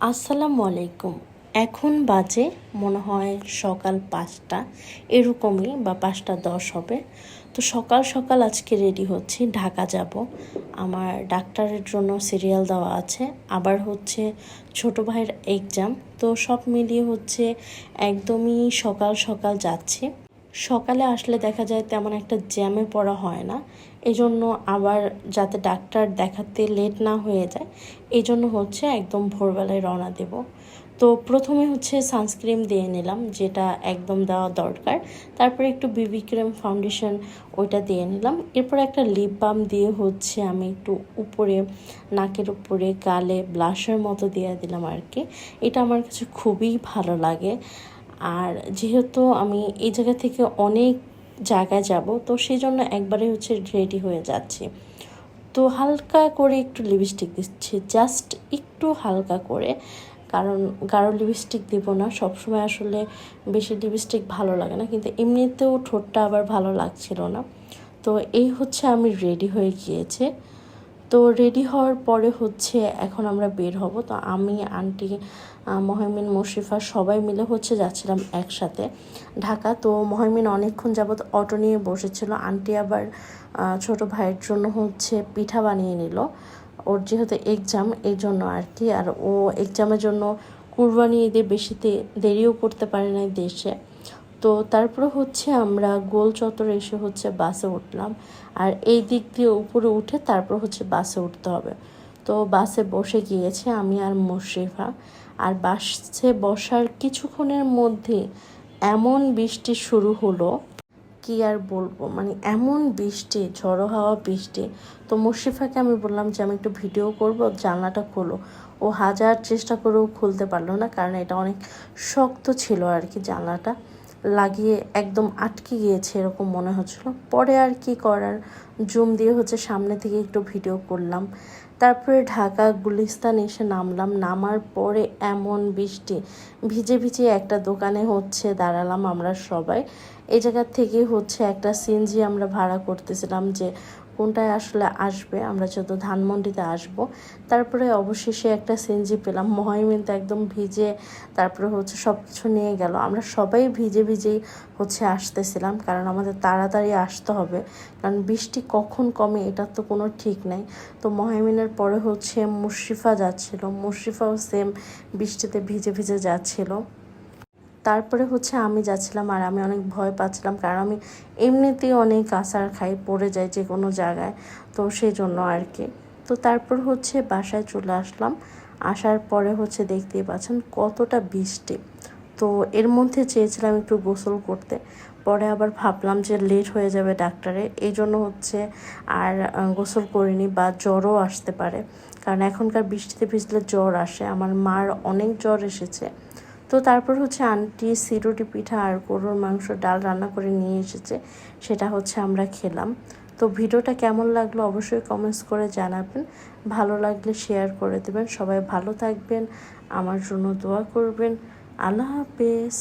আসসালামু আলাইকুম। এখন বাজে, মনে হয় সকাল পাঁচটা। এরকমই বা পাঁচটা দশ হবে। তো সকাল সকাল আজকে রেডি হচ্ছি, ঢাকা যাব। আমার ডাক্তারের জন্য সিরিয়াল দেওয়া আছে। আবার হচ্ছে ছোট ভাইয়ের এক্সাম তো সব মিলিয়ে হচ্ছে একদমই সকাল সকাল যাচ্ছি। সকালে আসলে দেখা যায় তেমন একটা জ্যামে পড়া হয় না। এই জন্য আবার যাতে ডাক্তার দেখাতে লেট না হয়ে যায় এই জন্য হচ্ছে একদম ভোরবেলায় রওনা দেব। তো প্রথমে হচ্ছে সানস্ক্রিন দিয়ে নিলাম, যেটা একদম দেওয়া দরকার। তারপরে একটু বিবি ক্রিম ফাউন্ডেশন ওইটা দিয়ে নিলাম। এরপর একটা লিপ বাম দিয়ে হচ্ছে আমি একটু উপরে, নাকের উপরে, গালে ব্লাশের মতো দিয়ে দিলাম আর কি এটা আমার কাছে খুবই ভালো লাগে। আর যেহেতু আমি এই জায়গা থেকে অনেক জায়গায় যাব, তো সেই জন্য একবারে হচ্ছে রেডি হয়ে যাচ্ছি। তো হালকা করে একটু লিপস্টিক দিচ্ছি জাস্ট একটু হালকা করে, কারণ গাঢ় লিপস্টিক দিব না। সবসময় আসলে বেশি লিপস্টিক ভালো লাগে না, কিন্তু এমনিতেও ঠোঁটটা আবার ভালো লাগছিল না। তো এই হচ্ছে আমি রেডি হয়ে গিয়েছে। তো রেডি হওয়ার পরে হচ্ছে এখন আমরা বের হব। তো আমি, আন্টি মহিমিন মুশরিফা সবাই মিলে হচ্ছে যাচ্ছিলাম একসাথে ঢাকা। তো মহিমিন অনেকক্ষণ যাবৎ অটো নিয়ে বসেছিল। আন্টি আবার ছোট ভাইয়ের জন্য হচ্ছে পিঠা বানিয়ে নিল। ওর যেহেতু এক্সাম এই জন্য আর কি। আর ও এক্সামের জন্য কুরবানি ঈদে বেশিতে দেরিও করতে পারে না দেশে। তো তারপরে হচ্ছে আমরা গোল চত্বরে এসে হচ্ছে বাসে উঠলাম। আর এই দিক দিয়ে উপরে উঠে তারপর হচ্ছে বাসে উঠতে হবে। তো বাসে বসে গিয়েছে আমি আর মুশরিফা। আর বাসে বসার কিছুক্ষণের মধ্যে এমন বৃষ্টি শুরু হলো, কি আর বলব? মানে এমন বৃষ্টি, ঝড়ো হাওয়া বৃষ্টি। তো মুশরিফাকে আমি বললাম যে, আমি একটু ভিডিও করব, জানলাটা খোলো। ও হাজার চেষ্টা করেও খুলতে পারল না, কারণ এটা অনেক শক্ত ছিল আর কি জানলাটা। লাগিয়ে একদম আটকে গিয়েছে, এরকম মনে হচ্ছিল। পরে আর কি করার? জুম দিয়ে হচ্ছে সামনে থেকে একটু ভিডিও করলাম। তারপরে ঢাকা গুলিস্তান এসে নামলাম। নামার পরে এমন বৃষ্টি, ভিজে ভিজে একটা দোকানে হচ্ছে দাঁড়ালাম আমরা সবাই। এই জায়গার থেকে হচ্ছে একটা সিএনজি আমরা ভাড়া করতেছিলাম যে কোনটায় আসলে আসবে, আমরা যত ধানমন্ডিতে আসব, তারপরে অবশেষে একটা সিএনজি পেলাম, মহাইমিন তো একদম ভিজে, তারপরে হচ্ছে সব কিছু নিয়ে গেল, আমরা সবাই ভিজে ভিজেই হচ্ছে আসতেছিলাম, কারণ আমাদের তাড়াতাড়ি আসতে হবে, কারণ বৃষ্টি কখন কমে এটার তো কোনো ঠিক নাই, তো মহাইমিনের পরে হচ্ছে মুশরিফা যাচ্ছিল, মুশরিফাও সেম বৃষ্টিতে ভিজে ভিজে যাচ্ছিল। তারপরে হচ্ছে আমি যাচ্ছিলাম আর আমি অনেক ভয় পাচ্ছিলাম, কারণ আমি এমনিতেই অনেক আসার খাই, পড়ে যাই যে কোনো জায়গায়। তো সেই জন্য আর কি। তো তারপর হচ্ছে বাসায় চলে আসলাম। আসার পরে হচ্ছে দেখতেই পাচ্ছেন কতটা বৃষ্টি। তো এর মধ্যে চেয়েছিলাম একটু গোসল করতে। পরে আবার ভাবলাম যে লেট হয়ে যাবে ডাক্তারে, এই জন্য হচ্ছে আর গোসল করিনি বা জ্বরও আসতে পারে। কারণ এখনকার বৃষ্টিতে ভিজলে জ্বর আসে। আমার মার অনেক জ্বর এসেছে। তো তারপর হচ্ছে আন্টি সিরুটি পিঠা আর গরুর মাংস ডাল রান্না করে নিয়ে এসেছে, সেটা হচ্ছে আমরা খেলাম। তো ভিডিওটা কেমন লাগল অবশ্যই কমেন্টস করে জানাবেন। ভালো লাগলে শেয়ার করে দেবেন। সবাই ভালো থাকবেন। আমার জন্য দোয়া করবেন। আল্লাহ হাফেজ।